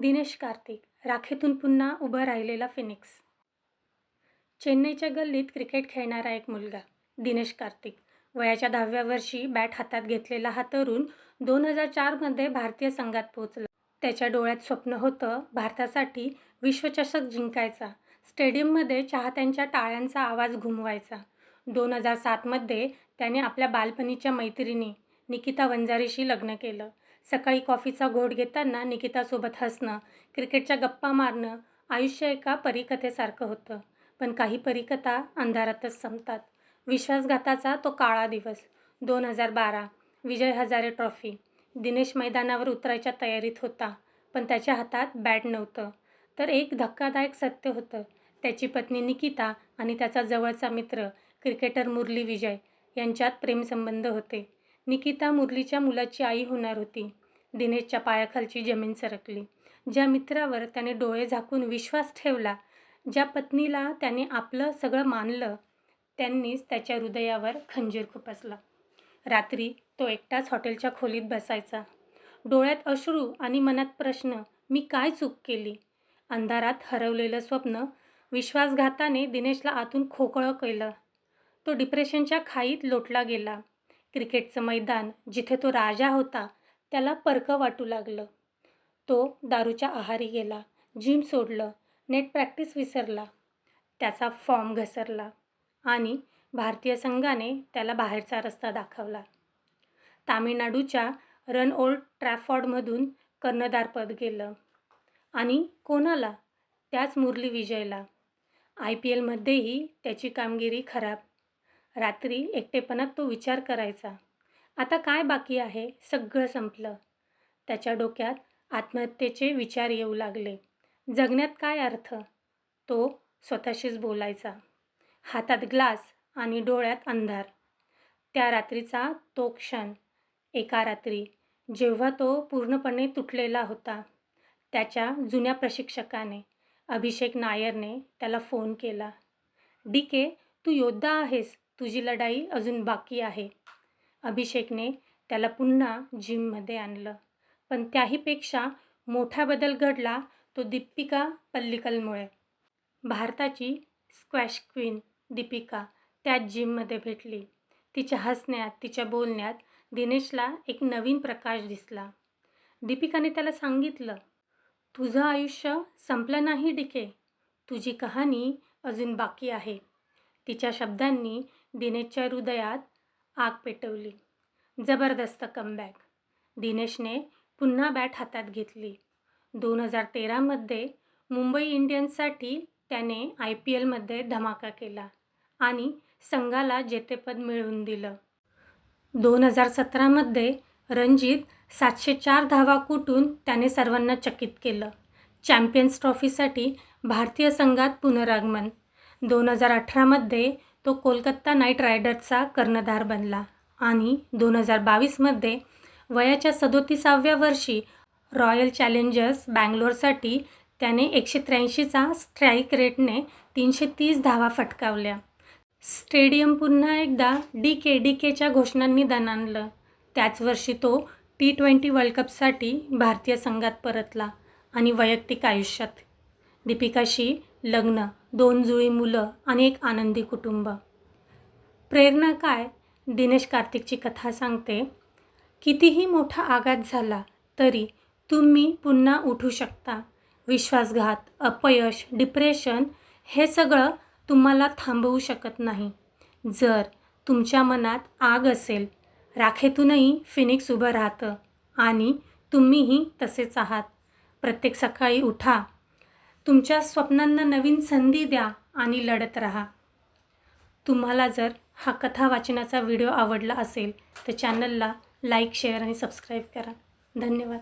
दिनेश कार्तिक राखेतून पुन्हा उभं राहिलेला फिनिक्स. चेन्नईच्या गल्लीत क्रिकेट खेळणारा एक मुलगा दिनेश कार्तिक. वयाच्या दहाव्या वर्षी बॅट हातात घेतलेला हा तरुण दोन हजार चारमध्ये भारतीय संघात पोहोचला. त्याच्या डोळ्यात स्वप्न होतं भारतासाठी विश्वचषक जिंकायचा स्टेडियममध्ये चाहत्यांच्या टाळ्यांचा आवाज घुमवायचा. दोन हजार सातमध्ये त्याने आपल्या बालपणीच्या मैत्रिणी निकिता वंजारीशी लग्न केलं. सकाळी कॉफीचा घोट घेताना निकितासोबत हसणं क्रिकेटच्या गप्पा मारणं आयुष्य एका परिकथेसारखं होतं. पण काही परिकथा अंधारातच संपतात. विश्वासघाताचा तो काळा दिवस दोन हजार बारा विजय हजारे ट्रॉफी. दिनेश मैदानावर उतरायच्या तयारीत होता पण त्याच्या हातात बॅट नव्हतं. तर एक धक्कादायक सत्य होतं. त्याची पत्नी निकिता आणि त्याचा जवळचा मित्र क्रिकेटर मुरली विजय यांच्यात प्रेमसंबंध होते. निकिता मुरलीच्या मुलाची आई होणार होती. दिनेशच्या पायाखालची जमीन सरकली. ज्या मित्रावर त्याने डोळे झाकून विश्वास ठेवला ज्या पत्नीला त्याने आपलं सगळं मानलं त्यांनीच त्याच्या हृदयावर खंजीर खुपसला. रात्री तो एकटाच हॉटेलच्या खोलीत बसायचा. डोळ्यात अश्रू आणि मनात प्रश्न मी काय चूक केली? अंधारात हरवलेलं स्वप्न विश्वासघाताने दिनेशला आतून खोकळं केलं. तो डिप्रेशनच्या खाईत लोटला गेला. क्रिकेटचं मैदान जिथे तो राजा होता त्याला परकं वाटू लागलं. तो दारूच्या आहारी गेला जिम सोडलं नेट प्रॅक्टिस विसरला. त्याचा फॉर्म घसरला आणि भारतीय संघाने त्याला बाहेरचा रस्ता दाखवला. तामिळनाडूच्या रन ओल्ड ट्रॅफॉर्डमधून कर्णधारपद गेलं आणि कोणाला? त्याच मुरली विजयला. आय पी एलमध्येही त्याची कामगिरी खराब रात्री एकटेपणात तो विचार करायचा आता काय बाकी आहे? सगळं संपलं. त्याच्या डोक्यात आत्महत्येचे विचार येऊ लागले. जगण्यात काय अर्थ? तो स्वतःशीच बोलायचा. हातात ग्लास आणि डोळ्यात अंधार. त्या रात्रीचा तो क्षण. एका रात्री जेव्हा तो पूर्णपणे तुटलेला होता त्याच्या जुन्या प्रशिक्षकाने अभिषेक नायरने त्याला फोन केला. डी के तू योद्धा आहेस. तुझी लढाई अजून बाकी आहे. अभिषेकने त्याला पुन्हा जिममध्ये आणलं. पण त्याहीपेक्षा मोठा बदल घडला तो दीपिका पल्लिकलमुळे. भारताची स्क्वॅश क्वीन दीपिका त्याच जिममध्ये भेटली. तिच्या हसण्यात तिच्या बोलण्यात दिनेशला एक नवीन प्रकाश दिसला. दीपिकाने त्याला सांगितलं तुझं आयुष्य संपलं नाही डिके. तुझी कहाणी अजून बाकी आहे. तिच्या शब्दांनी दिनेशच्या हृदयात आग पेटवली. जबरदस्त कमबॅक दिनेशने पुन्हा बॅट हातात घेतली. दोन हजार तेरामध्ये मुंबई इंडियन्ससाठी त्याने आय पी एलमध्ये धमाका केला आणि संघाला जेतेपद मिळवून दिलं. दोन हजार सतरामध्ये रणजित सातशे चार धावा कुटून त्याने सर्वांना चकित केलं. चॅम्पियन्स ट्रॉफीसाठी भारतीय संघात पुनरागमन. दोन हजार अठरामध्ये तो कोलकाता नाईट रायडर्सचा कर्णधार बनला आणि दोन हजार बावीसमध्ये वयाच्या सदोतीसाव्या वर्षी रॉयल चॅलेंजर्स बँगलोरसाठी त्याने एकशे त्र्याऐंशीचा स्ट्राईक रेटने तीनशे तीस धावा फटकावल्या. स्टेडियम पुन्हा एकदा डी के डी केच्या घोषणांनी दणाणलं. त्याच वर्षी तो टी ट्वेंटी वर्ल्ड कपसाठी भारतीय संघात परतला आणि वैयक्तिक आयुष्यात. दीपिकाशी लग्न. दोन जुळी मुलं आणि एक आनंदी कुटुंब. प्रेरणा काय? दिनेश कार्तिकची कथा सांगते. कितीही मोठा आघात झाला तरी तुम्ही पुन्हा उठू शकता. विश्वासघात अपयश डिप्रेशन हे सगळं तुम्हाला थांबवू शकत नाही. जर तुमच्या मनात आग असेल राखेतूनही फिनिक्स उभं राहतं आणि तुम्हीही तसेच आहात. प्रत्येक सकाळी उठा. तुमच्या स्वप्नांना नवीन संधी द्या आणि लढत राहा. तुम्हाला जर हा कथा वाचनाचा व्हिडिओ आवडला असेल तर चॅनलला लाईक शेअर आणि सबस्क्राईब करा. धन्यवाद.